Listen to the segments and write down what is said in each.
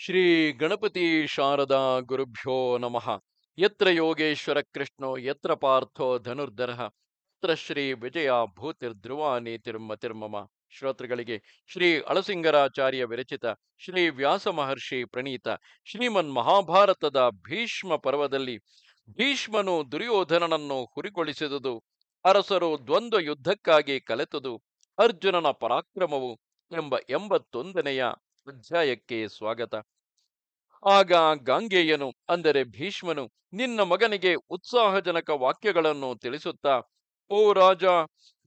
ಶ್ರೀ ಗಣಪತಿ ಶಾರದಾ ಗುರುಭ್ಯೋ ನಮಃ. ಯತ್ರ ಯೋಗೇಶ್ವರ ಕೃಷ್ಣೋ, ಯತ್ರ ಪಾರ್ಥೋ ಧನುರ್ಧರಃ, ಯತ್ರ ಶ್ರೀ ವಿಜಯ ಭೂತಿರ್ಧ್ರುವ ನೀತಿರ್ಮತಿರ್ಮಮ ಶ್ರೋತೃಗಳಿಗೆ ಶ್ರೀ ಅಳಸಿಂಗರಾಚಾರ್ಯ ವಿರಚಿತ ಶ್ರೀ ವ್ಯಾಸ ಮಹರ್ಷಿ ಪ್ರಣೀತ ಶ್ರೀಮನ್ ಮಹಾಭಾರತದ ಭೀಷ್ಮ ಪರ್ವದಲ್ಲಿ ಭೀಷ್ಮನು ದುರ್ಯೋಧನನನ್ನು ಹುರಿಗೊಳಿಸಿದುದು, ಅರಸರು ದ್ವಂದ್ವ ಯುದ್ಧಕ್ಕಾಗಿ ಕಲೆತದು, ಅರ್ಜುನನ ಪರಾಕ್ರಮವು ಎಂಬ ಎಂಬತ್ತೊಂದನೆಯ ಅಧ್ಯಾಯಕ್ಕೆ ಸ್ವಾಗತ. ಆಗ ಗಾಂಗೆಯನು, ಅಂದರೆ ಭೀಷ್ಮನು, ನಿನ್ನ ಮಗನಿಗೆ ಉತ್ಸಾಹಜನಕ ವಾಕ್ಯಗಳನ್ನು ತಿಳಿಸುತ್ತಾ, ಓ ರಾಜ,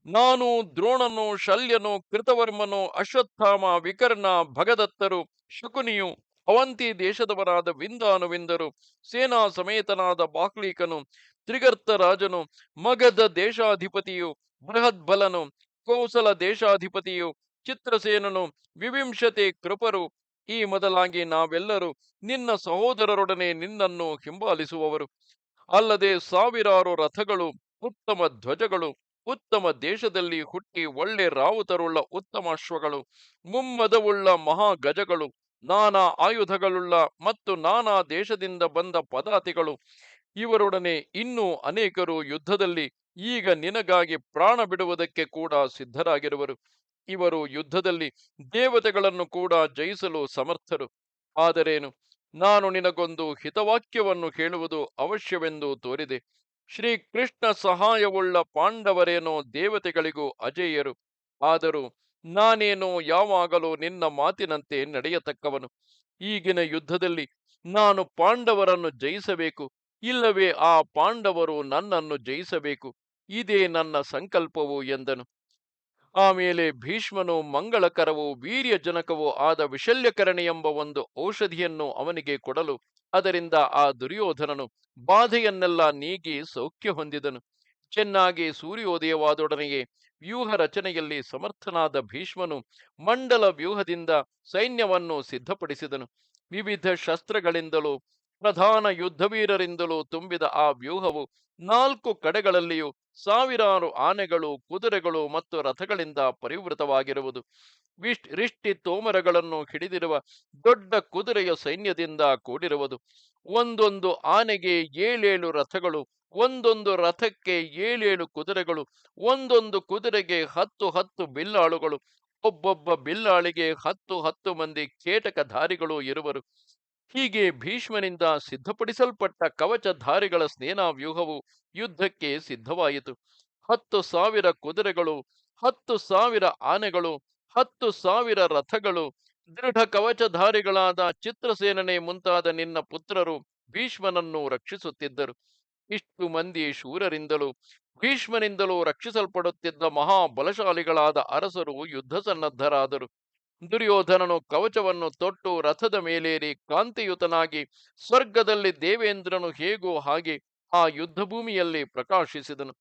ನಾನು ದ್ರೋಣನು, ಶಲ್ಯನು, ಕೃತವರ್ಮನು, ಅಶ್ವತ್ಥಾಮ, ವಿಕರ್ಣ, ಭಗದತ್ತರು, ಶಕುನಿಯು, ಅವಂತಿ ದೇಶದವರಾದ ವಿಂದಾನುವಿಂದರು, ಸೇನಾ ಸಮೇತನಾದ ಬಾಕ್ಲೀಕನು, ತ್ರಿಗರ್ತ ರಾಜನು ಮಗಧ ದೇಶಾಧಿಪತಿಯು, ಬೃಹದ್ಬಲನು, ಕೌಸಲ ದೇಶಾಧಿಪತಿಯು ಚಿತ್ರಸೇನನು ವಿವಿಂಶತೆ ಕೃಪರು, ಈ ಮೊದಲಾಗಿ ನಾವೆಲ್ಲರೂ ನಿನ್ನ ಸಹೋದರರೊಡನೆ ನಿನ್ನನ್ನು ಹಿಂಬಾಲಿಸುವವರು. ಅಲ್ಲದೆ ಸಾವಿರಾರು ರಥಗಳು, ಉತ್ತಮ ಧ್ವಜಗಳು, ಉತ್ತಮ ದೇಶದಲ್ಲಿ ಹುಟ್ಟಿ ಒಳ್ಳೆ ರಾವುತರುಳ್ಳ ಉತ್ತಮ ಅಶ್ವಗಳು, ಮುಮ್ಮದವುಳ್ಳ ಮಹಾಗಜಗಳು ನಾನಾ ಆಯುಧಗಳುಳ್ಳ ಮತ್ತು ನಾನಾ ದೇಶದಿಂದ ಬಂದ ಪದಾತಿಗಳು. ಇವರೊಡನೆ ಇನ್ನೂ ಅನೇಕರು ಯುದ್ಧದಲ್ಲಿ ಈಗ ನಿನಗಾಗಿ ಪ್ರಾಣ ಬಿಡುವುದಕ್ಕೆ ಕೂಡ ಸಿದ್ಧರಾಗಿರುವರು. ಇವರು ಯುದ್ಧದಲ್ಲಿ ದೇವತೆಗಳನ್ನು ಕೂಡ ಜಯಿಸಲು ಸಮರ್ಥರು. ಆದರೇನು? ನಾನು ನಿನಗೊಂದು ಹಿತವಾಕ್ಯವನ್ನು ಹೇಳುವುದು ಅವಶ್ಯವೆಂದು ತೋರಿದೆ. ಶ್ರೀಕೃಷ್ಣ ಸಹಾಯವುಳ್ಳ ಪಾಂಡವರೇನೋ ದೇವತೆಗಳಿಗೂ ಅಜೇಯರು. ಆದರೂ ನಾನೇನೋ ಯಾವಾಗಲೂ ನಿನ್ನ ಮಾತಿನಂತೆ ನಡೆಯತಕ್ಕವನು. ಈಗಿನ ಯುದ್ಧದಲ್ಲಿ ನಾನು ಪಾಂಡವರನ್ನು ಜಯಿಸಬೇಕು. ಇಲ್ಲವೇ ಆ ಪಾಂಡವರು ನನ್ನನ್ನು ಜಯಿಸಬೇಕು. ಇದೇ ನನ್ನ ಸಂಕಲ್ಪವು ಎಂದನು. ಆಮೇಲೆ ಭೀಷ್ಮನು ಮಂಗಳಕರವೂ, ವೀರ್ಯಜನಕವೂ ಆದ ವಿಶಲ್ಯಕರಣಿ ಎಂಬ ಒಂದು ಔಷಧಿಯನ್ನು ಅವನಿಗೆ ಕೊಡಲು ಅದರಿಂದ ಆ ದುರ್ಯೋಧನನು ಬಾಧೆಯನ್ನೆಲ್ಲ ನೀಗಿ ಸೌಖ್ಯ ಹೊಂದಿದನು. ಚೆನ್ನಾಗಿ ಸೂರ್ಯೋದಯವಾದೊಡನೆಯೇ ವ್ಯೂಹ ರಚನೆಯಲ್ಲಿ ಸಮರ್ಥನಾದ ಭೀಷ್ಮನು ಮಂಡಲ ವ್ಯೂಹದಿಂದ ಸೈನ್ಯವನ್ನು ಸಿದ್ಧಪಡಿಸಿದನು. ವಿವಿಧ ಶಸ್ತ್ರಗಳಿಂದಲೂ ಪ್ರಧಾನ ಯುದ್ಧವೀರರಿಂದಲೂ ತುಂಬಿದ ಆ ವ್ಯೂಹವು ನಾಲ್ಕು ಕಡೆಗಳಲ್ಲಿಯೂ ಸಾವಿರಾರು ಆನೆಗಳು, ಕುದುರೆಗಳು ಮತ್ತು ರಥಗಳಿಂದ ಪರಿವೃತವಾಗಿರುವುದು. ವಿಶ್, ರಿಷ್ಟಿ ತೋಮರಗಳನ್ನು ಹಿಡಿದಿರುವ ದೊಡ್ಡ ಕುದುರೆಯ ಸೈನ್ಯದಿಂದ ಕೂಡಿರುವುದು. ಒಂದೊಂದು ಆನೆಗೆ ಏಳೇಳು ರಥಗಳು, ಒಂದೊಂದು ರಥಕ್ಕೆ ಏಳೇಳು ಕುದುರೆಗಳು, ಒಂದೊಂದು ಕುದುರೆಗೆ ಹತ್ತು ಹತ್ತು ಬಿಲ್ಲಾಳುಗಳು, ಒಬ್ಬೊಬ್ಬ ಬಿಲ್ಲಾಳಿಗೆ ಹತ್ತು ಹತ್ತು ಮಂದಿ ಕೇಟಕಧಾರಿಗಳು ಇರುವರು. ಹೀಗೆ ಭೀಷ್ಮನಿಂದ ಸಿದ್ಧಪಡಿಸಲ್ಪಟ್ಟ ಕವಚಧಾರಿಗಳ ಸ್ನೇನಾ ವ್ಯೂಹವು ಯುದ್ಧಕ್ಕೆ ಸಿದ್ಧವಾಯಿತು. ಹತ್ತು ಸಾವಿರ ಕುದುರೆಗಳು, ಹತ್ತು ಸಾವಿರ ಆನೆಗಳು, ಹತ್ತು ಸಾವಿರ ರಥಗಳು, ದೃಢ ಕವಚಧಾರಿಗಳಾದ ಚಿತ್ರಸೇನನೆ ಮುಂತಾದ ನಿನ್ನ ಪುತ್ರರು ಭೀಷ್ಮನನ್ನು ರಕ್ಷಿಸುತ್ತಿದ್ದರು. ಇಷ್ಟು ಮಂದಿ ಶೂರರಿಂದಲೂ, ಭೀಷ್ಮನಿಂದಲೂ ರಕ್ಷಿಸಲ್ಪಡುತ್ತಿದ್ದ ಮಹಾಬಲಶಾಲಿಗಳಾದ ಅರಸರು ಯುದ್ಧ ಸನ್ನದ್ಧರಾದರು ದುರ್ಯೋಧನನು ಕವಚವನ್ನು ತೊಟ್ಟು ರಥದ ಮೇಲೇರಿ ಕಾಂತಿಯುತನಾಗಿ ಸ್ವರ್ಗದಲ್ಲಿ ದೇವೇಂದ್ರನು ಹೇಗೋ ಹಾಗೆ ಆ ಯುದ್ಧ ಭೂಮಿಯಲ್ಲಿ ಪ್ರಕಾಶಿಸಿದನು.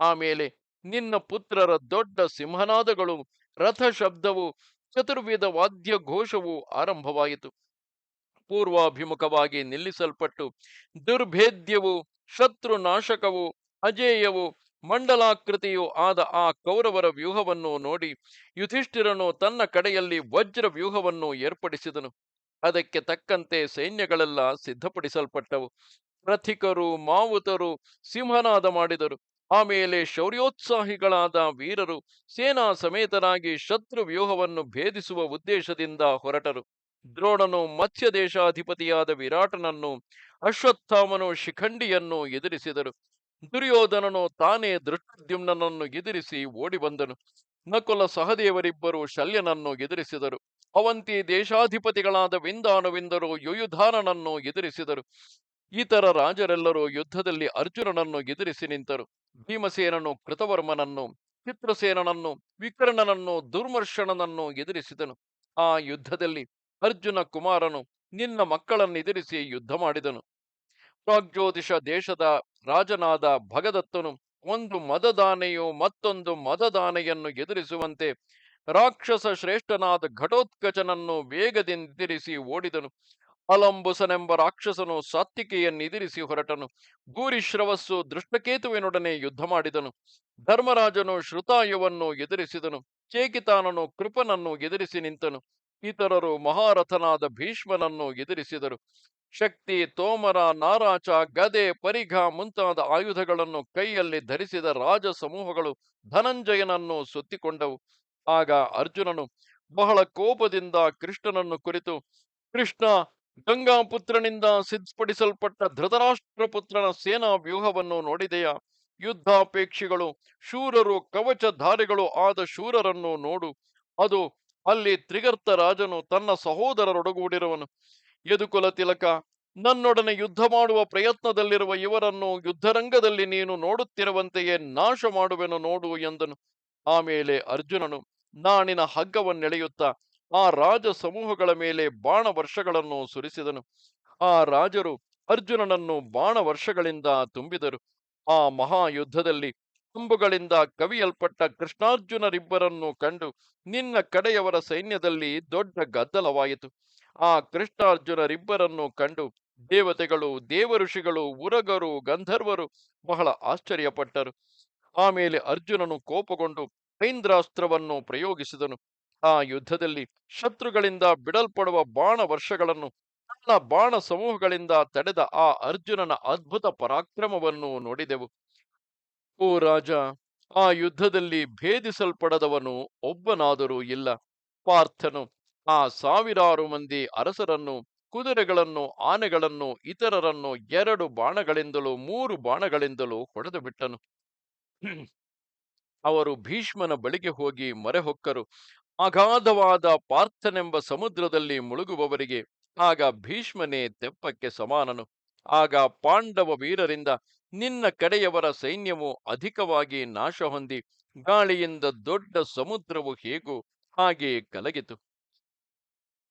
ಆಮೇಲೆ ನಿನ್ನ ಪುತ್ರರ ದೊಡ್ಡ ಸಿಂಹನಾದಗಳು, ರಥ ಶಬ್ದವು ಚತುರ್ವಿಧ ವಾದ್ಯ ಘೋಷವು ಆರಂಭವಾಯಿತು. ಪೂರ್ವಾಭಿಮುಖವಾಗಿ ನಿಲ್ಲಿಸಲ್ಪಟ್ಟು ದುರ್ಭೇದ್ಯವು ಶತ್ರು ನಾಶಕವು ಅಜೇಯವು ಮಂಡಲಾಕೃತಿಯು ಆದ ಆ ಕೌರವರ ವ್ಯೂಹವನ್ನು ನೋಡಿ ಯುಧಿಷ್ಠಿರನು ತನ್ನ ಕಡೆಯಲ್ಲಿ ವಜ್ರ ವ್ಯೂಹವನ್ನು ಏರ್ಪಡಿಸಿದನು. ಅದಕ್ಕೆ ತಕ್ಕಂತೆ ಸೈನ್ಯಗಳೆಲ್ಲ ಸಿದ್ಧಪಡಿಸಲ್ಪಟ್ಟವು. ರಥಿಕರು, ಮಾವುತರು ಸಿಂಹನಾದ ಮಾಡಿದರು. ಆಮೇಲೆ ಶೌರ್ಯೋತ್ಸಾಹಿಗಳಾದ ವೀರರು ಸೇನಾ ಸಮೇತರಾಗಿ ಶತ್ರು ವ್ಯೂಹವನ್ನು ಭೇದಿಸುವ ಉದ್ದೇಶದಿಂದ ಹೊರಟರು. ದ್ರೋಣನು ಮತ್ಸ್ಯ ದೇಶಾಧಿಪತಿಯಾದ ವಿರಾಟನನ್ನು ಅಶ್ವತ್ಥಾಮನು ಶಿಖಂಡಿಯನ್ನು ಎದುರಿಸಿದರು. ದುರ್ಯೋಧನನು ತಾನೇ ದೃಷ್ಟದ್ಯುಮ್ನನ್ನು ಎದುರಿಸಿ ಓಡಿ ಬಂದನು ನಕುಲ ಸಹದೇವರಿಬ್ಬರು ಶಲ್ಯನನ್ನು ಎದುರಿಸಿದರು. ಅವಂತಿ ದೇಶಾಧಿಪತಿಗಳಾದ ವಿಂದಾನುವಿಂದರು ಯುಯುಧಾನನನ್ನು ಎದುರಿಸಿದರು. ಇತರ ರಾಜರೆಲ್ಲರೂ ಯುದ್ಧದಲ್ಲಿ ಅರ್ಜುನನನ್ನು ಎದುರಿಸಿ ನಿಂತರು. ಭೀಮಸೇನನು ಕೃತವರ್ಮನನ್ನು ಚಿತ್ರಸೇನನನ್ನು ವಿಕರ್ಣನನ್ನು ದುರ್ಮರ್ಷಣನನ್ನು ಎದುರಿಸಿದನು. ಆ ಯುದ್ಧದಲ್ಲಿ ಅರ್ಜುನ ಕುಮಾರನು ನಿನ್ನ ಮಕ್ಕಳನ್ನು ಎದುರಿಸಿ ಯುದ್ಧ ಮಾಡಿದನು. ಪ್ರಾಗ್ಜ್ಯೋತಿಷ ದೇಶದ ರಾಜನಾದ ಭಗದತ್ತನು ಒಂದು ಮದದಾನೆಯು ಮತ್ತೊಂದು ಮದದಾನೆಯನ್ನು ಎದುರಿಸುವಂತೆ ರಾಕ್ಷಸ ಶ್ರೇಷ್ಠನಾದ ಘಟೋತ್ಕಚನನ್ನು ವೇಗದಿಂದಿರಿಸಿ ಓಡಿದನು. ಅಲಂಬುಸನೆಂಬ ರಾಕ್ಷಸನು ಸಾತ್ವಿಕೆಯನ್ನೆದಿರಿಸಿ ಹೊರಟನು. ಭೂರಿಶ್ರವಸ್ಸು ದೃಷ್ಟಕೇತುವಿನೊಡನೆ ಯುದ್ಧ ಮಾಡಿದನು. ಧರ್ಮರಾಜನು ಶ್ರುತಾಯುವನ್ನು ಎದುರಿಸಿದನು. ಚೇಕಿತಾನನು ಕೃಪನನ್ನು ಎದುರಿಸಿ ನಿಂತನು. ಇತರರು ಮಹಾರಥನಾದ ಭೀಷ್ಮನನ್ನು ಎದುರಿಸಿದರು. ಶಕ್ತಿ, ತೋಮರ ನಾರಾಚ ಗದೆ, ಪರಿಘ ಮುಂತಾದ ಆಯುಧಗಳನ್ನು ಕೈಯಲ್ಲಿ ಧರಿಸಿದ ರಾಜ ಸಮೂಹಗಳು ಧನಂಜಯನನ್ನು ಸುತ್ತಿಕೊಂಡವು. ಆಗ ಅರ್ಜುನನು ಬಹಳ ಕೋಪದಿಂದ ಕೃಷ್ಣನನ್ನು ಕುರಿತು, ಕೃಷ್ಣ, ಗಂಗಾಪುತ್ರನಿಂದ ಸಿದ್ಧಪಡಿಸಲ್ಪಟ್ಟ ಧೃತರಾಷ್ಟ್ರಪುತ್ರನ ಸೇನಾ ವ್ಯೂಹವನ್ನು ನೋಡಿದೆಯಾ? ಯುದ್ಧಾಪೇಕ್ಷಿಗಳು, ಶೂರರು, ಕವಚಧಾರಿಗಳು ಆದ ಶೂರರನ್ನು ನೋಡು. ಅದು ಅಲ್ಲಿ ತ್ರಿಗರ್ತ ರಾಜನು ತನ್ನ ಸಹೋದರರೊಡಗೂಡಿರುವನು. ಯದುಕುಲ ತಿಲಕ, ನನ್ನೊಡನೆ ಯುದ್ಧ ಮಾಡುವ ಪ್ರಯತ್ನದಲ್ಲಿರುವ ಇವರನ್ನು ಯುದ್ಧರಂಗದಲ್ಲಿ ನೀನು ನೋಡುತ್ತಿರುವಂತೆಯೇ ನಾಶ ಮಾಡುವೆನು ನೋಡು ಎಂದನು. ಆಮೇಲೆ ಅರ್ಜುನನು ನಾಣಿನ ಹಗ್ಗವನ್ನೆಳೆಯುತ್ತ ಆ ರಾಜ ಸಮೂಹಗಳ ಮೇಲೆ ಬಾಣ ವರ್ಷಗಳನ್ನು ಸುರಿಸಿದನು. ಆ ರಾಜರು ಅರ್ಜುನನನ್ನು ಬಾಣ ವರ್ಷಗಳಿಂದ ತುಂಬಿದರು. ಆ ಮಹಾಯುದ್ಧದಲ್ಲಿ ತುಂಬುಗಳಿಂದ ಕವಿಯಲ್ಪಟ್ಟ ಕೃಷ್ಣಾರ್ಜುನರಿಬ್ಬರನ್ನು ಕಂಡು ನಿನ್ನ ಕಡೆಯವರ ಸೈನ್ಯದಲ್ಲಿ ದೊಡ್ಡ ಗದ್ದಲವಾಯಿತು. ಆ ಕೃಷ್ಣಾರ್ಜುನರಿಬ್ಬರನ್ನು ಕಂಡು ದೇವತೆಗಳು, ದೇವಋಷಿಗಳು, ಉರಗರು, ಗಂಧರ್ವರು ಬಹಳ ಆಶ್ಚರ್ಯಪಟ್ಟರು. ಆಮೇಲೆ ಅರ್ಜುನನು ಕೋಪಗೊಂಡು ಐಂದ್ರಾಸ್ತ್ರವನ್ನು ಪ್ರಯೋಗಿಸಿದನು. ಆ ಯುದ್ಧದಲ್ಲಿ ಶತ್ರುಗಳಿಂದ ಬಿಡಲ್ಪಡುವ ಬಾಣ ವರ್ಷಗಳನ್ನು ತನ್ನ ಬಾಣ ಸಮೂಹಗಳಿಂದ ತಡೆದ ಆ ಅರ್ಜುನನ ಅದ್ಭುತ ಪರಾಕ್ರಮವನ್ನು ನೋಡಿದೆವು. ಓ ರಾಜ, ಆ ಯುದ್ಧದಲ್ಲಿ ಭೇದಿಸಲ್ಪಡದವನು ಒಬ್ಬನಾದರೂ ಇಲ್ಲ. ಪಾರ್ಥನು ಆ ಸಾವಿರಾರು ಮಂದಿ ಅರಸರನ್ನು, ಕುದುರೆಗಳನ್ನು, ಆನೆಗಳನ್ನು, ಇತರರನ್ನು ಎರಡು ಬಾಣಗಳಿಂದಲೂ, ಮೂರು ಬಾಣಗಳಿಂದಲೂ ಹೊಡೆದು ಬಿಟ್ಟನು. ಅವರು ಭೀಷ್ಮನ ಬಳಿಗೆ ಹೋಗಿ ಮೊರೆಹೊಕ್ಕರು. ಅಗಾಧವಾದ ಪಾರ್ಥನೆಂಬ ಸಮುದ್ರದಲ್ಲಿ ಮುಳುಗುವವರಿಗೆ ಆಗ ಭೀಷ್ಮನೇ ತೆಪ್ಪಕ್ಕೆ ಸಮಾನನು. ಆಗ ಪಾಂಡವ ವೀರರಿಂದ ನಿನ್ನ ಕಡೆಯವರ ಸೈನ್ಯವು ಅಧಿಕವಾಗಿ ನಾಶ ಹೊಂದಿ ಗಾಳಿಯಿಂದ ದೊಡ್ಡ ಸಮುದ್ರವು ಹೇಗೂ ಹಾಗೆ ಕಲಗಿತು.